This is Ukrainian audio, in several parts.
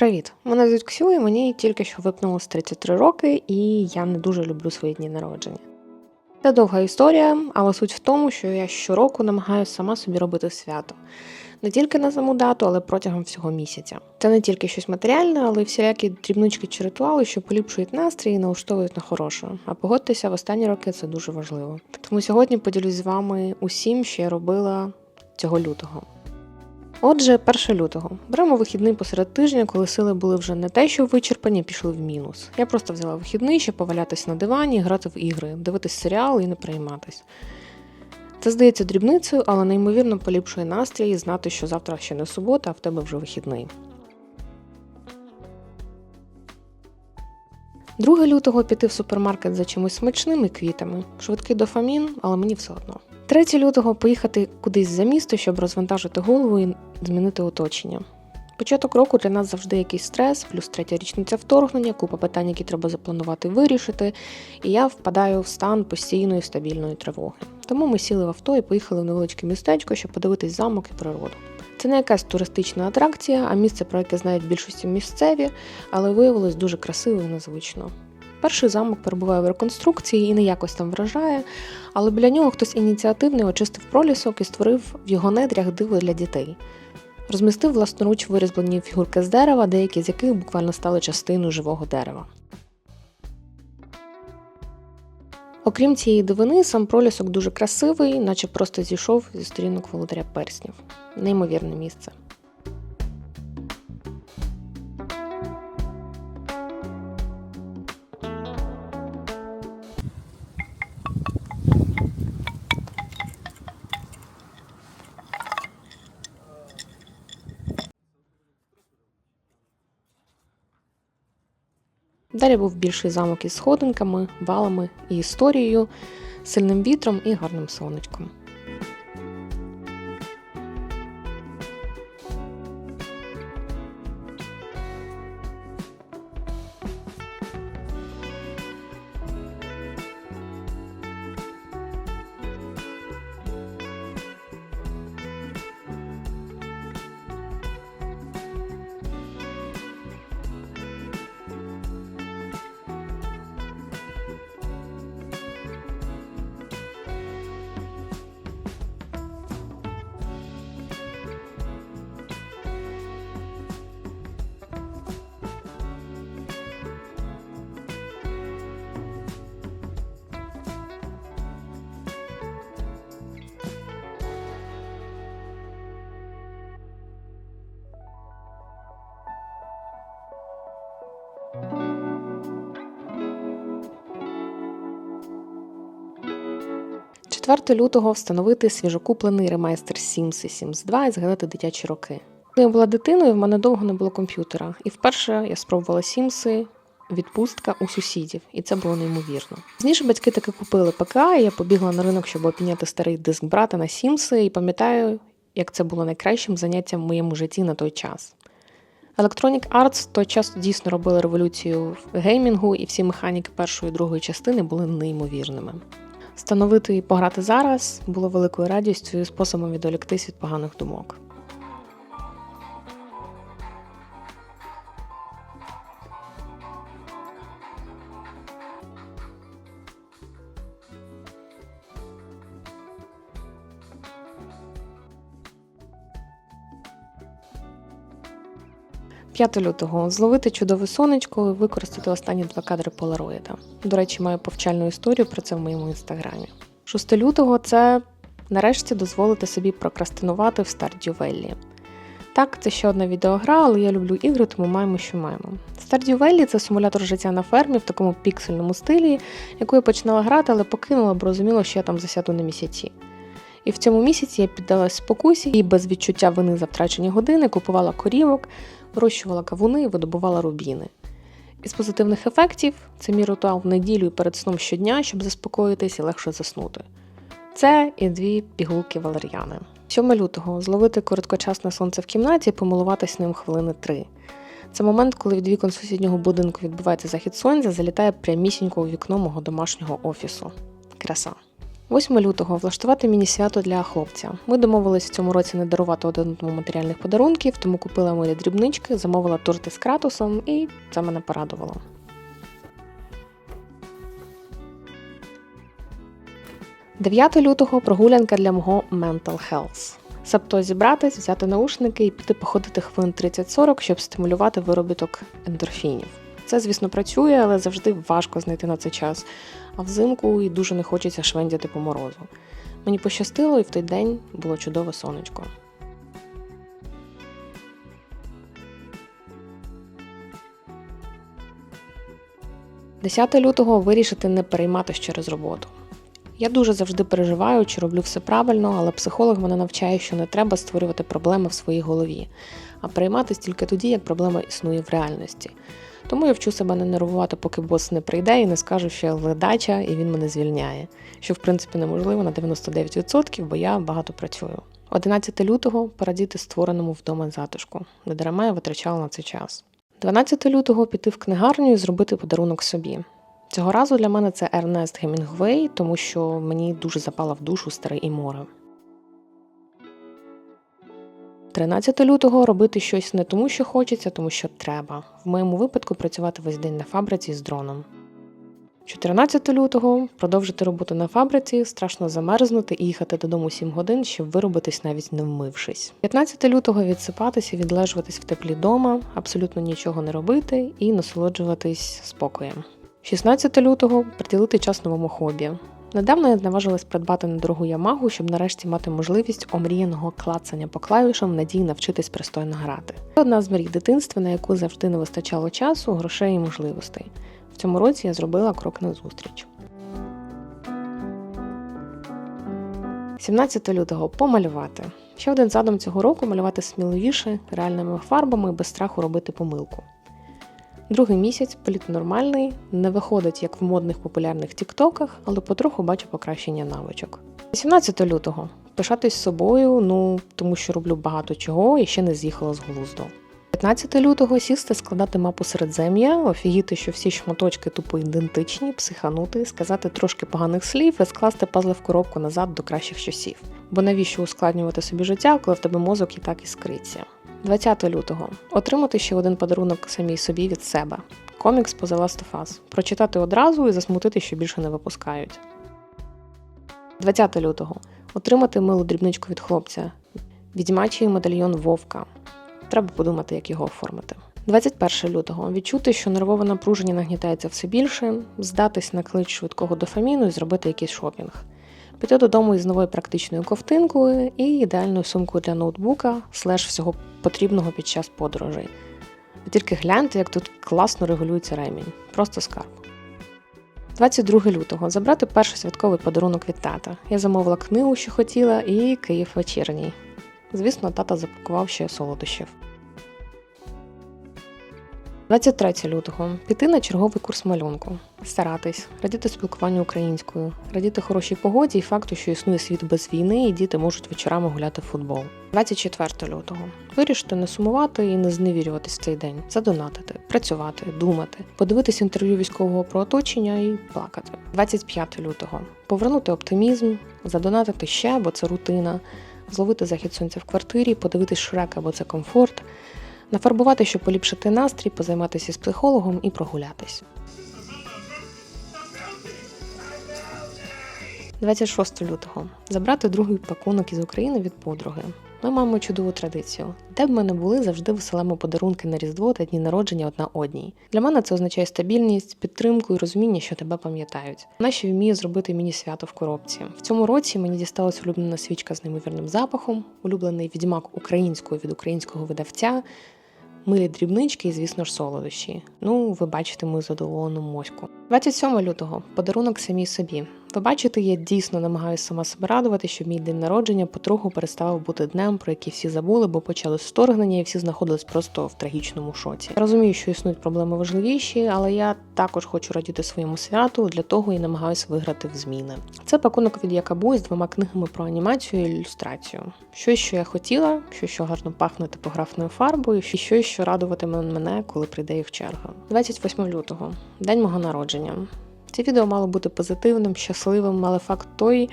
Привіт! Мене звуть Ксю, мені тільки що випнулось 33 роки, і я не дуже люблю свої дні народження. Це довга історія, але суть в тому, що я щороку намагаюся сама собі робити свято. Не тільки на саму дату, але протягом всього місяця. Це не тільки щось матеріальне, але й всілякі дрібнички чи ритуали, що поліпшують настрій і налаштовують на хороше. А погодьтеся, в останні роки це дуже важливо. Тому сьогодні поділюсь з вами усім, що я робила цього лютого. Отже, 1 лютого. Беремо вихідний посеред тижня, коли сили були вже не те, що вичерпані, пішли в мінус. Я просто взяла вихідний, щоб повалятись на дивані, грати в ігри, дивитись серіал і не прийматись. Це здається дрібницею, але неймовірно поліпшує настрій знати, що завтра ще не субота, а в тебе вже вихідний. 2 лютого піти в супермаркет за чимось смачним і квітами. Швидкий дофамін, але мені все одно. 3 лютого поїхати кудись за місто, щоб розвантажити голову і змінити оточення. Початок року для нас завжди якийсь стрес, плюс третя річниця вторгнення, купа питань, які треба запланувати вирішити, і я впадаю в стан постійної стабільної тривоги. Тому ми сіли в авто і поїхали в невеличке містечко, щоб подивитись замок і природу. Це не якась туристична атракція, а місце, про яке знають більшості місцеві, але виявилось дуже красиво і незвично. Перший замок перебуває в реконструкції і не якось там вражає, але біля нього хтось ініціативний очистив пролісок і створив в його недрях диво для дітей. Розмістив власноруч вирізблені фігурки з дерева, деякі з яких буквально стали частиною живого дерева. Окрім цієї дивини, сам пролісок дуже красивий, наче просто зійшов зі сторінок володаря перснів. Неймовірне місце. Далі був більший замок із сходинками, валами і історією, сильним вітром і гарним сонечком. – 4 лютого встановити свіжокуплений ремайстер Sims і Sims 2 і згадати дитячі роки. Коли я була дитиною, в мене довго не було комп'ютера, і вперше я спробувала Сімси. Відпустка у сусідів, і це було неймовірно. Пізніше батьки таки купили ПК, і я побігла на ринок, щоб обміняти старий диск брата на Сімси, і пам'ятаю, як це було найкращим заняттям в моєму житті на той час. Electronic Arts той час дійсно робили революцію в геймінгу, і всі механіки першої і другої частини були неймовірними. Встановити і пограти зараз було великою радістю і способом відволіктись від поганих думок. «5 лютого зловити чудове сонечко і використати останні два кадри полароїда. До речі, маю повчальну історію про це в моєму інстаграмі. 6 лютого це нарешті дозволити собі прокрастинувати в Stardew Valley. Так, це ще одна відеогра, але я люблю ігри, тому маємо, що маємо. Stardew Valley – це симулятор життя на фермі в такому піксельному стилі, яку я починала грати, але покинула, бо розуміла, що я там засяду на місяці. І в цьому місяці я піддалась спокусі і без відчуття вини за втрачені години купувала корівок, вирощувала кавуни і видобувала рубіни. Із позитивних ефектів це мій ритуал в неділю і перед сном щодня, щоб заспокоїтись і легше заснути. Це і дві пігулки валер'яни. 7 лютого зловити короткочасне сонце в кімнаті і помилуватись ним хвилини три. Це момент, коли від вікон сусіднього будинку відбувається захід сонця, залітає прямісінько у вікно мого домашнього офісу. Краса. 8 лютого влаштувати міні-свято для хлопця. Ми домовились в цьому році не дарувати один одному матеріальних подарунків, тому купила милі дрібнички, замовила торти з кратусом, і це мене порадувало. 9 лютого прогулянка для мого mental health. Себто зібратись, взяти наушники і піти походити хвилин 30-40, щоб стимулювати виробіток ендорфінів. Це, звісно, працює, але завжди важко знайти на це час. А взимку і дуже не хочеться швендяти по морозу. Мені пощастило, і в той день було чудове сонечко. «10 лютого вирішити не перейматися через роботу. Я дуже завжди переживаю, чи роблю все правильно, але психолог мене навчає, що не треба створювати проблеми в своїй голові, а перейматись тільки тоді, як проблема існує в реальності. Тому я вчу себе не нервувати, поки бос не прийде і не скаже, що я ледача і він мене звільняє, що в принципі неможливо на 99%, бо я багато працюю. 11 лютого порадіти створеному вдома затишку, не дарма я витрачала на це час. 12 лютого піти в книгарню і зробити подарунок собі. Цього разу для мене це Ернест Гемінгвей, тому що мені дуже запала в душу старий і море. 13 лютого робити щось не тому, що хочеться, тому що треба. В моєму випадку працювати весь день на фабриці з дроном. 14 лютого продовжити роботу на фабриці, страшно замерзнути і їхати додому 7 годин, щоб виробитись навіть не вмившись. 15 лютого відсипатися, відлежуватись в теплі дома, абсолютно нічого не робити і насолоджуватись спокоєм. 16 лютого приділити час новому хобі. Недавно я наважилась придбати недорогу ямагу, щоб нарешті мати можливість омріяного клацання по клавішам в надії навчитись пристойно грати. Це одна з мрій дитинства, на яку завжди не вистачало часу, грошей і можливостей. В цьому році я зробила крок назустріч. 17 лютого помалювати. Ще один задум цього року малювати сміливіше, реальними фарбами, без страху робити помилку. Другий місяць політ нормальний, не виходить як в модних популярних тіктоках, але потроху бачу покращення навичок. 18 лютого пишатись собою, ну тому що роблю багато чого і ще не з'їхала з глузду. 15 лютого сісти складати мапу середзем'я, офігіти, що всі шматочки тупо ідентичні, психанути, сказати трошки поганих слів і скласти пазли в коробку назад до кращих часів. Бо навіщо ускладнювати собі життя, коли в тебе мозок і так іскриться? 20 лютого отримати ще один подарунок самій собі від себе. Комікс по The Last of Us. Прочитати одразу і засмутити, що більше не випускають. 20 лютого отримати милу дрібничку від хлопця. Відьмачий медальйон Вовка. Треба подумати, як його оформити. 21 лютого відчути, що нервове напруження нагнітається все більше, здатись на клич швидкого дофаміну і зробити якийсь шопінг. Піти додому із новою практичною ковтинкою і ідеальною сумкою для ноутбука, слеш всього потрібного під час подорожей. Тільки гляньте, як тут класно регулюється ремінь. Просто скарб. 22 лютого забрати перший святковий подарунок від тата. Я замовила книгу, що хотіла, і Київ вечірній. Звісно, тата запакував ще солодощів. 23 лютого. Піти на черговий курс малюнку, старатись, радіти спілкуванню українською, радіти хорошій погоді і факту, що існує світ без війни, і діти можуть вечорами гуляти в футбол. 24 лютого. Вирішити не сумувати і не зневірюватись в цей день, задонатити, працювати, думати, подивитись інтерв'ю військового про оточення і плакати. 25 лютого. Повернути оптимізм, задонатити ще, бо це рутина, зловити захід сонця в квартирі, подивитись шрека, бо це комфорт. Нафарбувати, щоб поліпшити настрій, позайматися з психологом і прогулятись. 26 лютого забрати другий пакунок із України від подруги. Ми маємо чудову традицію. Де б ми не були, завжди веселемо подарунки на Різдво та дні народження одна одній. Для мене це означає стабільність, підтримку і розуміння, що тебе пам'ятають. Вона ще вміє зробити міні свято в коробці. В цьому році мені дісталась улюблена свічка з неймовірним запахом, улюблений відьмак українською від українського видавця. Милі дрібнички і, звісно ж, солодощі. Ну, ви бачите мою задоволену моську. 27 лютого подарунок самій собі. Ви бачите, я дійсно намагаюся сама себе радувати, щоб мій день народження потроху переставав бути днем, про який всі забули, бо почалось вторгнення, і всі знаходились просто в трагічному шоці. Я розумію, що існують проблеми важливіші, але я також хочу радіти своєму святу, для того і намагаюся виграти в зміни. Це пакунок від Якабу з двома книгами про анімацію і ілюстрацію. Щось, що я хотіла, щось, що гарно пахне типографною фарбою, і щось, що радуватиме мене, коли прийде їх черга. 28 лютого, день мого народження. Це відео мало бути позитивним, щасливим, але факт той,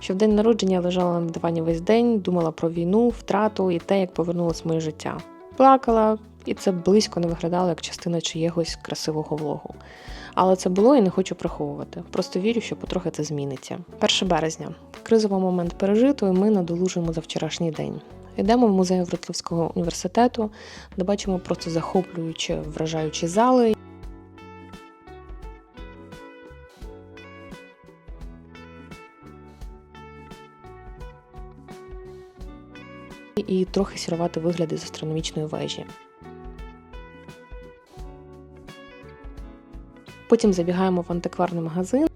що в день народження я лежала на дивані весь день, думала про війну, втрату і те, як повернулось моє життя. Плакала, і це близько не виглядало як частина чиєгось красивого влогу. Але це було і не хочу приховувати. Просто вірю, що потрохи це зміниться. 1 березня. Кризовий момент пережито, і ми надолужуємо за вчорашній день. Йдемо в музей Вроцлавського університету, де бачимо просто захоплюючі, вражаючі зали. І трохи сірувати вигляди з астрономічної вежі. Потім забігаємо в антикварний магазин.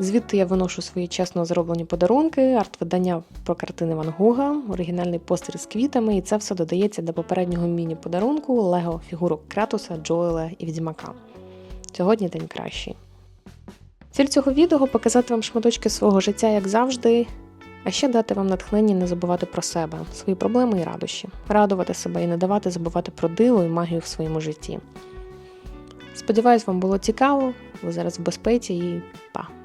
Звідти я виношу свої чесно зроблені подарунки, арт-видання про картини Ван Гога, оригінальний постер з квітами, і це все додається до попереднього міні-подарунку Лего фігурок Кратуса, Джоела і Відьмака. Сьогодні день кращий. Ціль цього відео показати вам шматочки свого життя, як завжди, а ще дати вам натхнення не забувати про себе, свої проблеми і радощі, радувати себе і не давати забувати про диво і магію в своєму житті. Сподіваюсь, вам було цікаво, ви зараз в безпеці і па!